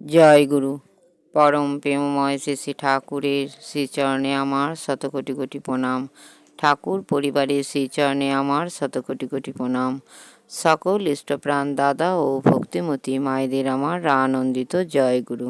জয় গুরু। পরম প্রেমময় শ্রী ঠাকুরের শ্রীচরণে আমার শত কোটি কোটি প্রণাম। ঠাকুর পরিবারের শ্রীচরণে আমার শত কোটি কোটি প্রণাম। সকল ইষ্টপ্রাণ দাদা ও ভক্তিমতী মায়েদের আমার আনন্দিত জয় গুরু।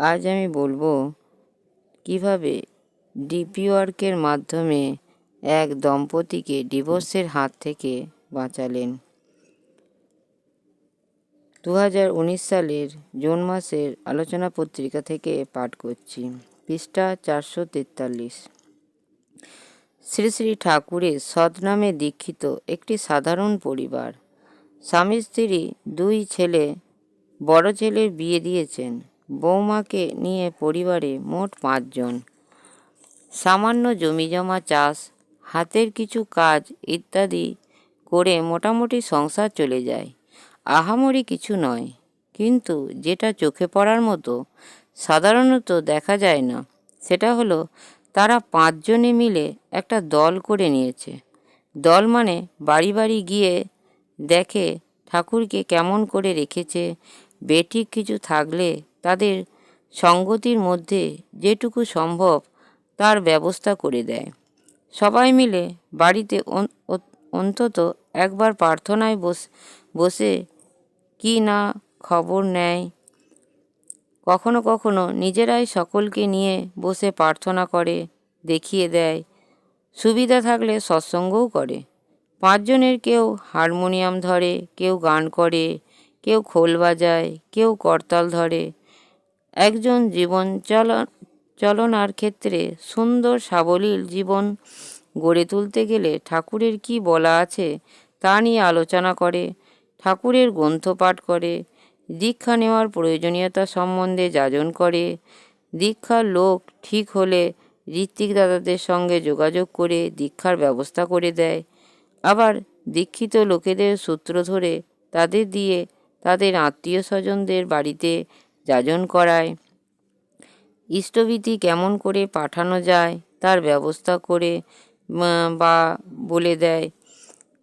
আজ আমি বলব কীভাবে ডিপি ওয়ার্কের মাধ্যমে এক দম্পতিকে ডিভোর্সের হাত থেকে বাঁচালেন। দু হাজার উনিশ সালের জুন মাসের আলোচনা পত্রিকা থেকে পাঠ করছি, পৃষ্ঠা চারশো তেতাল্লিশ। শ্রী শ্রী ঠাকুরের সৎনামে দীক্ষিত একটি সাধারণ পরিবার, স্বামী স্ত্রী, দুই ছেলে, বড় ছেলের বিয়ে দিয়েছেন বৌমাকে নিয়ে পরিবারে মোট পাঁচজন। সামান্য জমিজমা চাষ, হাতের কিছু কাজ ইত্যাদি করে মোটামুটি সংসার চলে যায়। আহামরি কিছু নয়। কিন্তু যেটা চোখে পড়ার মতো, সাধারণত দেখা যায় না। সেটা হলো, তারা পাঁচজনে মিলে একটা দল করে নিয়েছে। দল মানে বাড়ি বাড়ি গিয়ে দেখে ঠাকুরকে কেমন করে রেখেছে, বেঠিক কিছু থাকলে তাদের সঙ্গতির মধ্যে যেটুকু সম্ভব তার ব্যবস্থা করে দেয়। সবাই মিলে বাড়িতে অন্তত একবার প্রার্থনায় বসে কি না খবর নেয়? কখনো কখনো নিজেরাই সকলকে নিয়ে বসে প্রার্থনা করে, দেখিয়ে দেয়। সুবিধা থাকলে সৎসঙ্গও করে। পাঁচজনের কেউ হারমোনিয়াম ধরে, কেউ গান করে, কেউ খোল বাজায়, কেউ করতাল ধরে। একজন জীবন চল, চলনার ক্ষেত্রে সুন্দর সাবলীল জীবন গড়ে তুলতে গেলে ঠাকুরের কি বলা আছে তা নিয়ে আলোচনা করে। ঠাকুরের গ্রন্থ পাঠ করে, দীক্ষা নেওয়ার প্রয়োজনীয়তা সম্বন্ধে যাজন করে, দীক্ষার লোক ঠিক হলে ঋত্বিক দাদাদের সঙ্গে যোগাযোগ করে দীক্ষার ব্যবস্থা করে দেয়। আবার দীক্ষিত লোকেদের সূত্র ধরে তাদের দিয়ে তাদের আত্মীয় স্বজনদের বাড়িতে যাজন করায়। ইষ্টভীতি কেমন করে পাঠানো যায় তার ব্যবস্থা করে বা বলে দেয়।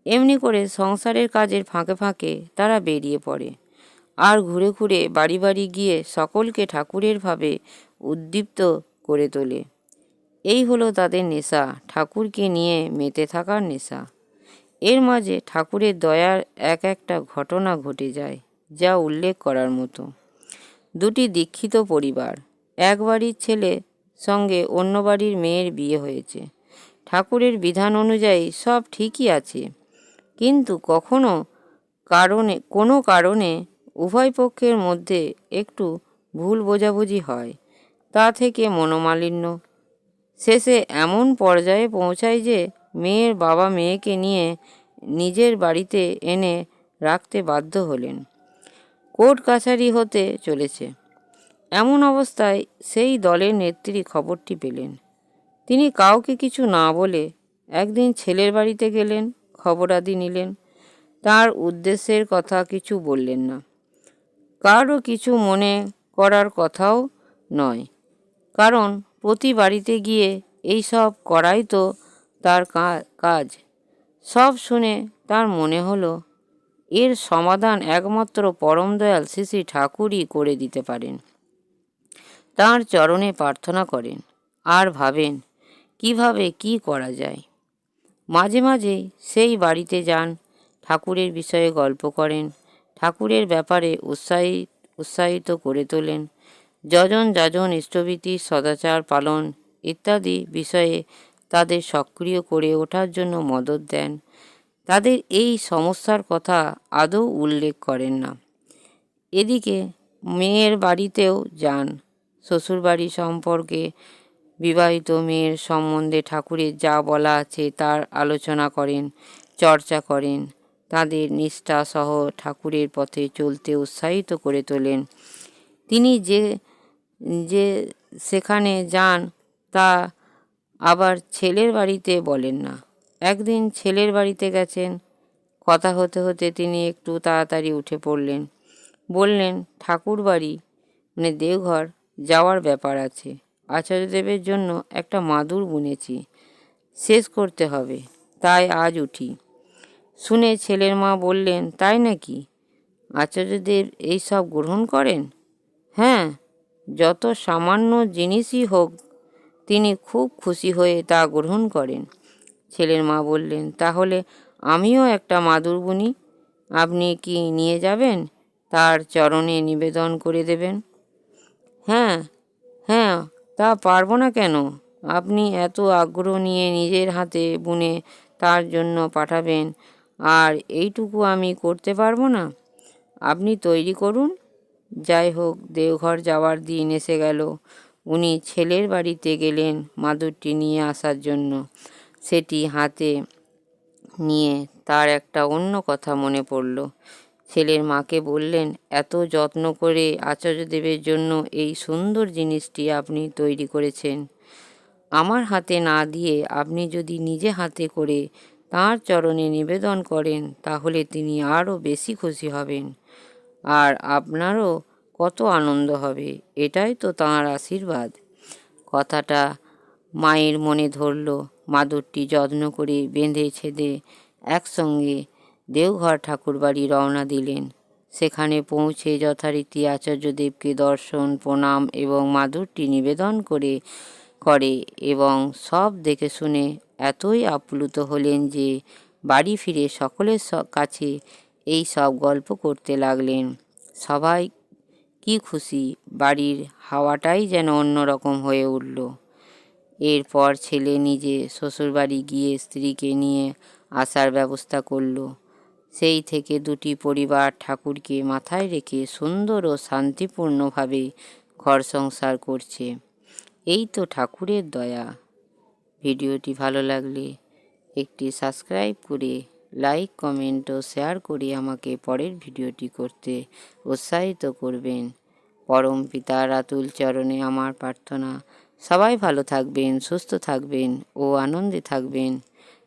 এমনি করে সংসারের কাজের ফাঁকে ফাঁকে তারা বেরিয়ে পড়ে। আর ঘুরে ঘুরে বাড়ি বাড়ি গিয়ে সকলকে ঠাকুরের ভাবে উদ্দীপ্ত করে তোলে। এই হলো তাদের নেশা, ঠাকুরকে নিয়ে মেতে থাকার নেশা। এর মাঝে ঠাকুরের দয়ার এক একটা ঘটনা ঘটে যায়, যা উল্লেখ করার মতো। দুটি দীক্ষিত পরিবার, এক বাড়ির ছেলে সঙ্গে অন্য বাড়ির মেয়ের বিয়ে হয়েছে। ঠাকুরের বিধান অনুযায়ী সব ঠিকই আছে। কিন্তু কখনো কারণে, কোনো কারণে উভয় পক্ষের মধ্যে একটু ভুল বোঝাবুঝি হয়। তা থেকে মনোমালিন্য। শেষে এমন পর্যায়ে পৌঁছায় যে, মেয়ের বাবা মেয়েকে নিয়ে নিজের বাড়িতে এনে রাখতে বাধ্য হলেন। কোর্ট কাছারি হতে চলেছে। এমন অবস্থায় সেই দলের নেত্রী খবরটি পেলেন। তিনি কাউকে কিছু না বলে একদিন ছেলের বাড়িতে গেলেন। খবরাদি নিলেন। তার উদ্দেশ্যের কথা কিছু বললেন না। কারও কিছু মনে করার কথাও নয়। কারণ প্রতি বাড়িতে গিয়ে এই সব করাই তো তার কাজ। সব শুনে তার মনে হলো, এর সমাধান একমাত্র পরম দয়াল শ্রী ঠাকুরই করে দিতে পারেন। তার চরণে প্রার্থনা করেন। আর ভাবেন, কীভাবে কি করা যায়? মাঝে মাঝে সেই বাড়িতে যান, ঠাকুরের বিষয়ে গল্প করেন, ঠাকুরের ব্যাপারে উৎসাহী, উৎসাহিত করে তোলেন। যজন যাজন ইষ্টভীতি সদাচার পালন ইত্যাদি বিষয়ে তাদের সক্রিয় করে ওঠার জন্য মদত দেন। তাদের এই সমস্যার কথা আদৌ উল্লেখ করেন না। এদিকে মেয়ের বাড়িতেও যান, শ্বশুরবাড়ি সম্পর্কে বিবাহিত মেয়ের সম্বন্ধে ঠাকুরের যা বলা আছে তার আলোচনা করেন, চর্চা করেন। তাদের নিষ্ঠা সহ ঠাকুরের পথে চলতে উৎসাহিত করে তোলেন। তিনি যে যে সেখানে যান তা আবার ছেলের বাড়িতে বলেন না। একদিন ছেলের বাড়িতে গেছেন। কথা হতে হতে তিনি একটু তাড়াতাড়ি উঠে পড়লেন। বললেন ঠাকুর বাড়ি মানে দেওঘর যাওয়ার ব্যাপার আছে। আচার্যদেবের জন্য একটা মাদুর বুনেছি। শেষ করতে হবে, তাই আজ উঠি। শুনে ছেলের মা বললেন, তাই নাকি? আচার্যদেব এই সব গ্রহণ করেন? হ্যাঁ যত সামান্য জিনিসই হোক, তিনি খুব খুশি হয়ে তা গ্রহণ করেন। ছেলের মা বললেন, তাহলে আমিও একটা মাদুর বুনি। আপনি কি নিয়ে যাবেন? তার চরণে নিবেদন করে দেবেন? হ্যাঁ হ্যাঁ তা পারব না কেন? আপনি এত আগ্রহ নিয়ে নিজের হাতে বুনে তার জন্য পাঠাবেন, আর এইটুকু আমি করতে পারব না। আপনি তৈরি করুন। যাই হোক, দেওঘর যাওয়ার দিন এসে গেল। উনি ছেলের বাড়িতে গেলেন মাদুরটি নিয়ে আসার জন্য। সেটি হাতে নিয়ে তার একটা অন্য কথা মনে পড়ল। ছেলের মাকে বললেন, এত যত্ন করে আচার্যদেবের জন্য এই সুন্দর জিনিসটি আপনি তৈরি করেছেন। আমার হাতে না দিয়ে আপনি যদি নিজে হাতে করে তাঁর চরণে নিবেদন করেন, তাহলে তিনি আরও বেশি খুশি হবেন। আর আপনারও কত আনন্দ হবে, এটাই তো তাঁর আশীর্বাদ। কথাটা মায়ের মনে ধরল। মাদুরটি যত্ন করে বেঁধে ছেদে একসঙ্গে দেওঘর ঠাকুরবাড়ি রওনা দিলেন। সেখানে পৌঁছে যথারীতি আচার্যদেবকে দর্শন, প্রণাম এবং মাদুরটি নিবেদন করে করে এবং সব দেখে শুনে এতই আপ্লুত হলেন যে বাড়ি ফিরে সকলের কাছে এই সব গল্প করতে লাগলেন। সবাই কি খুশি, বাড়ির হাওয়াটাই যেন অন্যরকম হয়ে উঠল। এরপর ছেলে নিজে শ্বশুরবাড়ি গিয়ে স্ত্রীকে নিয়ে আসার ব্যবস্থা করল। সেই থেকে দুটি পরিবার ঠাকুরকে মাথায় রেখে সুন্দর ও শান্তিপূর্ণভাবে ঘর সংসার করছে। এই তো ঠাকুরের দয়া। ভিডিওটি ভালো লাগলে একটি সাবস্ক্রাইব করে, লাইক, কমেন্ট ও শেয়ার করে আমাকে পরের ভিডিওটি করতে উৎসাহিত করবেন। পরম পিতার আতুল চরণে আমার প্রার্থনা। সবাই ভালো থাকবেন, সুস্থ থাকবেন ও আনন্দে থাকবেন।